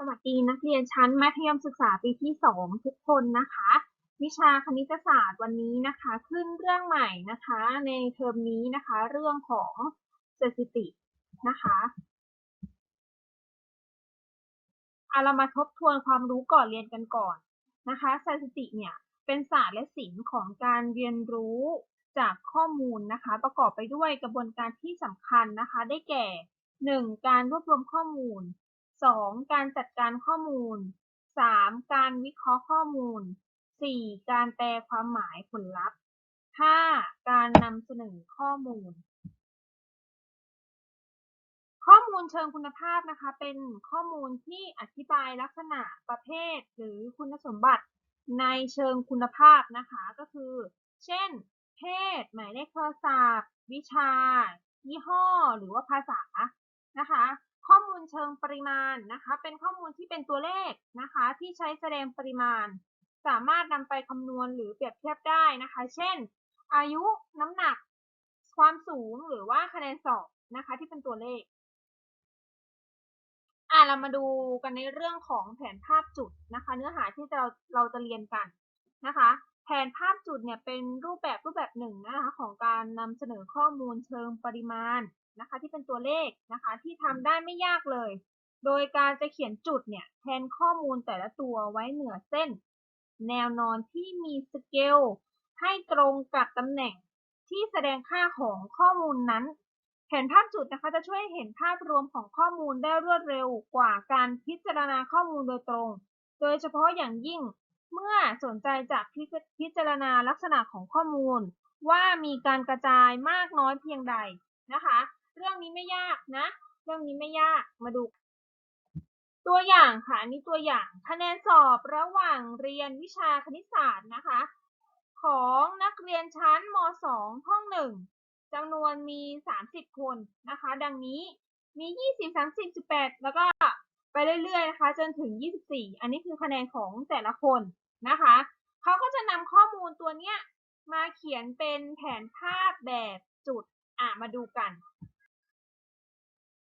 สวัสดีนักเรียนชั้นมัธยมศึกษาปีที่ 2 ทุกคนนะคะ วิชาคณิตศาสตร์วันนี้นะคะขึ้นเรื่องใหม่นะคะในเทอมนี้นะคะ เรื่องของสถิตินะคะเอาเรามาทบทวนความรู้ก่อนเรียนกันก่อนนะคะสถิติเนี่ยเป็นศาสตร์และศิลป์ของการเรียนรู้จากข้อมูลนะคะ ประกอบไปด้วยกระบวนการที่สำคัญนะคะ ได้แก่ 1. การรวบรวมข้อมูล 2. การจัดการข้อมูล 3. การวิเคราะห์ข้อมูล 4. การแปลความหมายผลลัพธ์ 5. การนำเสนอข้อมูล ข้อมูลเชิงคุณภาพนะคะ เป็นข้อมูลที่อธิบายลักษณะประเภท หรือคุณสมบัติในเชิงคุณภาพนะคะ ก็คือ เช่น เพศ หมายเลขโทรศัพท์ วิชา ยี่ห้อ หรือว่าภาษา นะคะ ข้อมูลเชิงปริมาณนะคะ เป็นข้อมูลที่เป็นตัวเลขนะคะ ที่ใช้แสดงปริมาณ สามารถนำไปคำนวณหรือเปรียบเทียบได้นะคะ เช่น อายุน้ำหนัก ความสูงหรือว่าคะแนนสอบนะคะ ที่เป็นตัวเลขอะเรามาดูกันในเรื่องของแผนภาพจุดนะคะ เนื้อหาที่เราเราจะเรียนกันนะคะ แผนภาพจุดเนี่ยเป็นรูปแบบรูปแบบหนึ่งนะคะของการนำเสนอข้อมูลเชิงปริมาณ นะคะ ที่เป็นตัวเลขนะคะ ที่ทำได้ไม่ยากเลย โดยการจะเขียนจุดเนี่ยแทนข้อมูลแต่ละตัวไว้เหนือเส้น แนวนอนที่มีสเกลให้ตรงกับตำแหน่งที่แสดงค่าของข้อมูลนั้น แผนภาพจุดนะคะจะช่วยเห็นภาพรวมของข้อมูลได้รวดเร็วกว่าการพิจารณาข้อมูลโดยตรง โดยเฉพาะอย่างยิ่งเมื่อสนใจจากพิจารณาลักษณะของข้อมูล ว่ามีการกระจายมากน้อยเพียงใดนะคะ เรื่องนี้ไม่ยากนะ เรื่องนี้ไม่ยากมาดู ตัวอย่างค่ะอันนี้ตัวอย่างคะแนนสอบระหว่างเรียนวิชาคณิตศาสตร์นะคะ ของนักเรียนชั้นม .2 ห้องหนึ่งจำนวนมี 30 คนนะคะ ดังนี้มี 20 30 18 แล้วก็ไปเรื่อยๆนะคะ จนถึง 24 อันนี้คือคะแนนของแต่ละคนนะคะ เขาก็จะนำข้อมูลตัวเนี้ยมาเขียนเป็นแผนภาพแบบจุด อะ มาดูกัน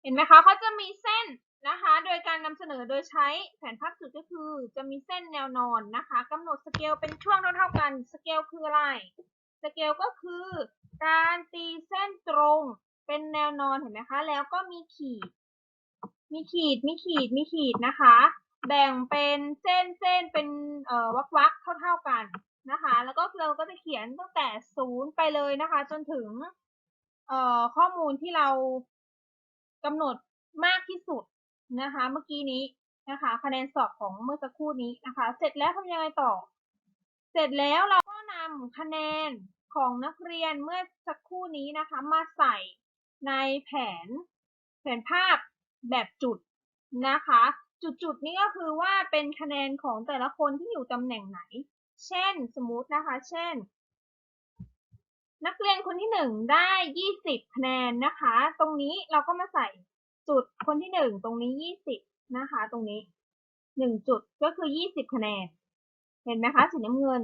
เห็นไหมคะเขาจะมีเส้นนะคะ โดยการนำเสนอโดยใช้แผนภาพจุดก็คือ จะมีเส้นแนวนอนนะคะกำหนดสเกลเป็นช่วงเท่าๆกันสเกลคืออะไรสเกลก็คือ การตีเส้นตรงเป็นแนวนอนเห็นไหมคะแล้วก็มีขีด มีขีดมีขีดมีขีดนะคะ แบ่งเป็นเส้นเส้นเป็นเอ่อวักวักเท่าๆกันนะคะ แล้วก็เราก็จะเขียนตั้งแต่ศูนย์ไปเลยนะคะ จนถึงเอ่อข้อมูลที่เรา กำหนดมากที่สุดนะคะ เมื่อกี้นี้นะคะ คะแนนสอบของเมื่อสักครู่นี้นะคะ เสร็จแล้วทำยังไงต่อ เสร็จแล้วเราก็นำคะแนนของนักเรียนเมื่อสักครู่นี้นะคะ มาใส่ในแผนแผนภาพแบบจุดนะคะ จุดๆนี้ก็คือว่าเป็นคะแนนของแต่ละคนที่อยู่ตำแหน่งไหน เช่นสมมุตินะคะ เช่น นักเรียนคนที่หนึ่งได้20คะแนนนะคะ ตรงนี้เราก็มาใส่จุดคนที่หนึ่งตรงนี้20นะคะ ตรงนี้หนึ่งจุดก็คือ20คะแนน เห็นไหมคะสีน้ำเงิน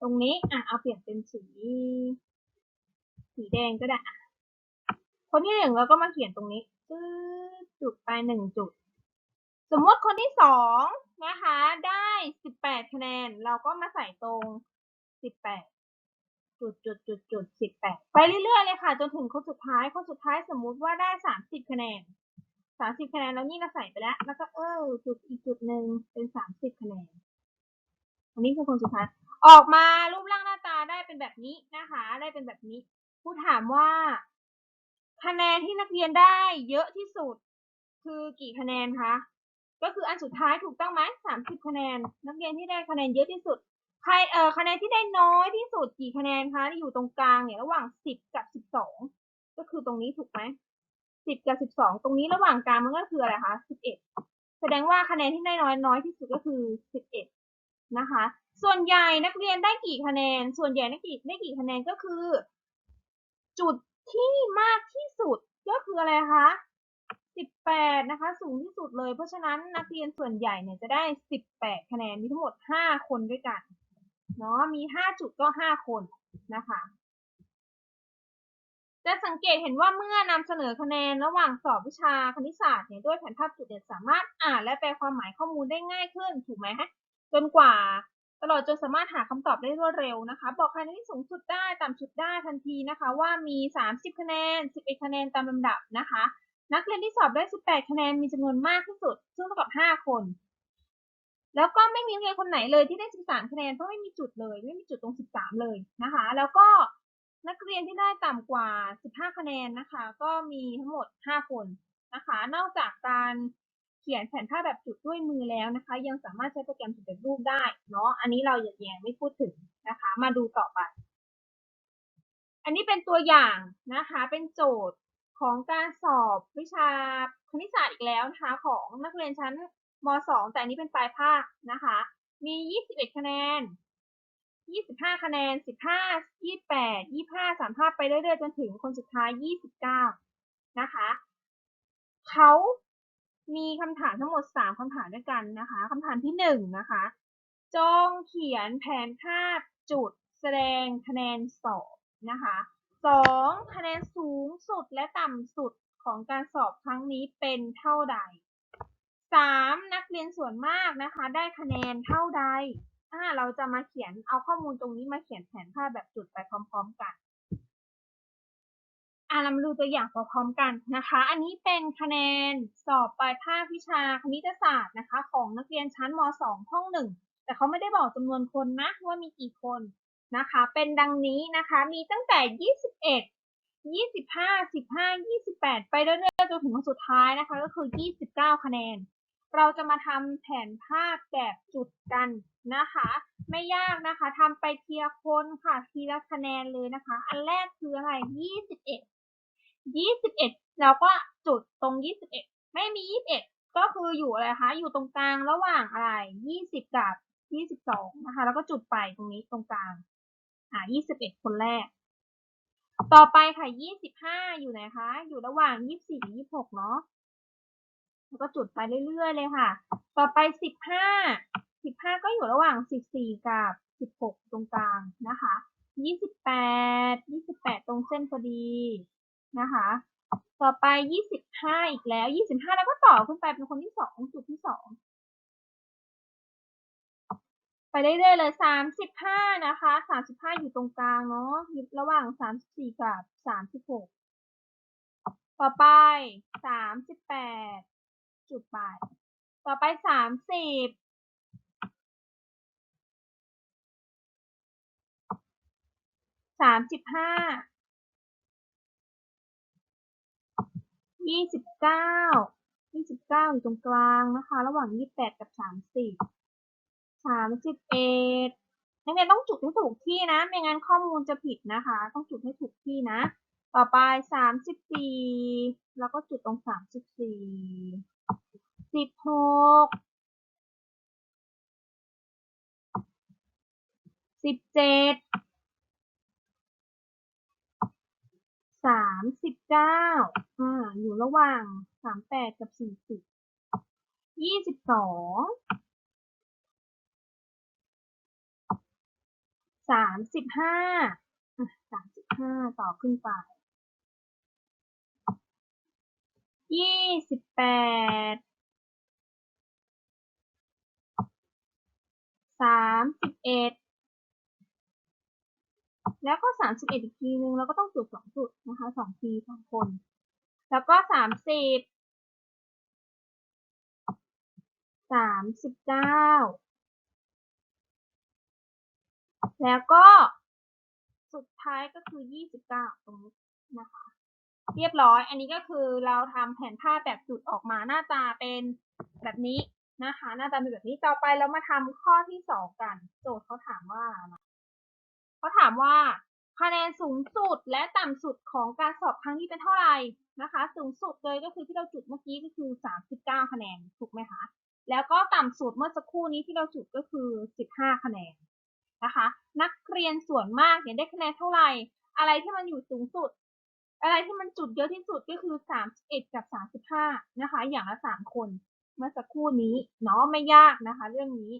ตรงนี้อะเอาเปลี่ยนเป็นสีสีแดงก็ได้อะคนที่หนึ่งเราก็มาเขียนตรงนี้จุดไปหนึ่งจุด สมมติคนที่สองนะคะ ได้สิบแปดคะแนน เราก็มาใส่ตรงสิบแปด จุดจุดจุดจุดสิบแปดไปเรื่อยๆเลยค่ะจนถึงคนสุดท้ายคนสุดท้ายสมมุติว่าได้สามสิบคะแนนสามสิบคะแนนแล้วนี่เราใส่ไปแล้ว แล้วก็เออจุดอีกจุดหนึ่งเป็นสามสิบคะแนนอันนี้คือคนสุดท้าย ออกมารูปร่างหน้าตาได้เป็นแบบนี้นะคะ ได้เป็นแบบนี้ผู้ถามว่า คะแนนที่นักเรียนได้เยอะที่สุด คือกี่คะแนนคะก็คืออันสุดท้ายถูกต้องไหมสามสิบคะแนน นักเรียนที่ได้คะแนนเยอะที่สุด ใครเอ่อคะแนนที่ได้น้อยที่สุดกี่คะแนนคะอยู่ตรงกลางเนี่ยระหว่างสิบกับสิบสองก็คือตรงนี้ถูกไหมสิบกับสิบสองตรงนี้ระหว่างกลางมันก็คืออะไรคะสิบเอ็ดแสดงว่าคะแนนที่ได้น้อยน้อยที่สุดก็คือสิบเอ็ดนะคะ ส่วนใหญ่นักเรียนได้กี่คะแนน ส่วนใหญ่นักกี่ได้กี่คะแนนก็คือ จุดที่มากที่สุดก็คืออะไรคะสิบแปดนะคะ สูงที่สุดเลย เพราะฉะนั้นนักเรียนส่วนใหญ่เนี่ยจะได้สิบแปดคะแนนมีทั้งหมดห้าคนด้วยกัน เนาะมีห้าจุดก็ห้าคนนะคะ จะสังเกตเห็นว่าเมื่อนำเสนอคะแนนระหว่างสอบวิชาคณิตศาสตร์เนี่ยด้วยแผนภาพจุดเนี่ยสามารถอ่านและแปลความหมายข้อมูลได้ง่ายขึ้นถูกไหมฮะจนกว่าตลอดจนสามารถหาคำตอบได้รวดเร็วนะคะ บอกคะแนนที่สูงสุดได้ต่ำสุดได้ทันทีนะคะ ว่ามี 30 คะแนน 11 คะแนนตามลำดับนะคะ นักเรียนที่สอบได้ 18 คะแนนมีจำนวนมากที่สุด ซึ่งเท่ากับ 5 คน แล้วก็ไม่มีนักเรียนคนไหนเลยที่ได้ 13 คะแนนเพราะไม่มีจุดเลย ไม่มีจุดตรง 13 เลยนะคะ แล้วก็นักเรียนที่ได้ต่ำกว่า 15 คะแนนนะคะ ก็มีทั้งหมด 5 คนนะคะ นอกจากการเขียนแผนภาพแบบจุดด้วยมือแล้วนะคะ ยังสามารถใช้โปรแกรมสำเร็จรูปได้เนาะอันนี้เราอยังไม่พูดถึงนะคะ มาดูต่อไป อันนี้เป็นตัวอย่างนะคะ เป็นโจทย์ของการสอบวิชาคณิตศาสตร์อีกแล้วนะคะของนักเรียนชั้น ม .2 แต่อันนี้เป็นปลายภาคนะคะ มี 21 คะแนน 25 คะแนน 15 28 25 35 ไปเรื่อยๆจนถึงคนสุดท้าย 29 นะคะ เขามีคำถามทั้งหมด 3คำถามด้วยกันนะคะคำถามที่ 1 นะคะ จงเขียนแผนภาพจุดแสดงคะแนนสอบนะคะ 2. คะแนนสูงสุดและต่ำสุดของการสอบครั้งนี้เป็นเท่าใด 3. นักเรียนส่วนมากนะคะ ได้คะแนนเท่าใดอ่าเราจะมาเขียนเอาข้อมูลตรงนี้มาเขียนแผนภาพแบบจุดไปพร้อม ๆ กันอ่าเรามาดูตัวอย่างพร้อมๆกันนะคะ อันนี้เป็นคะแนนสอบปลายภาควิชาคณิตศาสตร์นะคะ ของนักเรียนชั้นม .2 ห้องหนึ่งแต่เขาไม่ได้บอกจำนวนคนนะว่ามีกี่คนนะคะ เป็นดังนี้นะคะมีตั้งแต่ 21 25 15 28 ไปเรื่อยๆจนถึงวันสุดท้ายนะคะ ก็คือ 29 คะแนน เราจะมาทำแผนภาพแบบจุดกันนะคะ ไม่ยากนะคะทำไปทีละคนค่ะทีละคะแนนเลยนะคะ อันแรกคืออะไร21 21เราก็จุดตรง21ไม่มี21ก็คืออยู่อะไรคะ อยู่ตรงกลางระหว่างอะไร20กับ22นะคะ แล้วก็จุดไปตรงนี้ตรงกลาง อ่า21คนแรก ต่อไปค่ะ25อยู่ไหนคะ อยู่ระหว่าง24กับ26เนาะ แล้วก็จุดไปเรื่อยๆเลยค่ะ ต่อไป 15 15 ก็อยู่ระหว่าง 14 กับ 16 ตรงกลางนะคะ 28 28 ตรงเส้นพอดีนะคะ ต่อไป 25 อีกแล้ว 25 แล้วก็ต่อขึ้นไปเป็นคนที่2จุดที่ 2 ไปเรื่อยๆเลย 35 นะคะ 35 อยู่ตรงกลางเนาะอยู่ระหว่าง 34 กับ 36 ต่อไป 38 จุดปลาย ต่อไปสามสิบสามสิบห้ายี่สิบเก้ายี่สิบเก้าอยู่ตรงกลางนะคะ ระหว่างยี่สิบแปดกับสามสิบสามสิบเอ็ดนักเรียนต้องจุดให้ถูกที่นะ ไม่งั้นข้อมูลจะผิดนะคะ ต้องจุดให้ถูกที่นะ ต่อไปสามสิบสี่แล้วก็จุดตรงสามสิบสี่ สิบหก สิบเจ็ด สามสิบเก้าอ่า อยู่ระหว่างสามแปดกับสี่สิบ ยี่สิบสอง สามสิบห้า สามสิบห้าต่อขึ้นไป ยี่สิบแปดสามสิบเอ็ดแล้วก็สามสิบเอ็ดอีกทีนึงแล้วก็ต้องจุดสองจุดนะคะสองทีสองคน แล้วก็สามสิบสามสิบเก้าแล้วก็สุดท้ายก็คือยี่สิบเก้าตรงนี้นะคะ เรียบร้อย อันนี้ก็คือเราทำแผนภาพแบบจุดออกมาหน้าตาเป็นแบบนี้นะคะ หน้าตาเป็นแบบนี้ต่อไปเรามาทำข้อที่สองกัน โจทย์เขาถามว่าเขาถามว่าคะแนนสูงสุดและต่ำสุดของการสอบครั้งนี้เป็นเท่าไหร่นะคะ สูงสุดเลยก็คือที่เราจุดเมื่อกี้ก็คือ 39 คะแนนถูกไหมคะ แล้วก็ต่ำสุดเมื่อสักครู่นี้ที่เราจุดก็คือ 15 คะแนนนะคะ นักเรียนส่วนมากเนี่ยได้คะแนนเท่าไหร่ อะไรที่มันอยู่สูงสุด อะไรที่มันจุดเยอะที่สุดก็คือสามเอ็ดกับสามสิบห้านะคะ อย่างละสามคน เมื่อสักครู่นี้เนาะไม่ยากนะคะ เรื่องนี้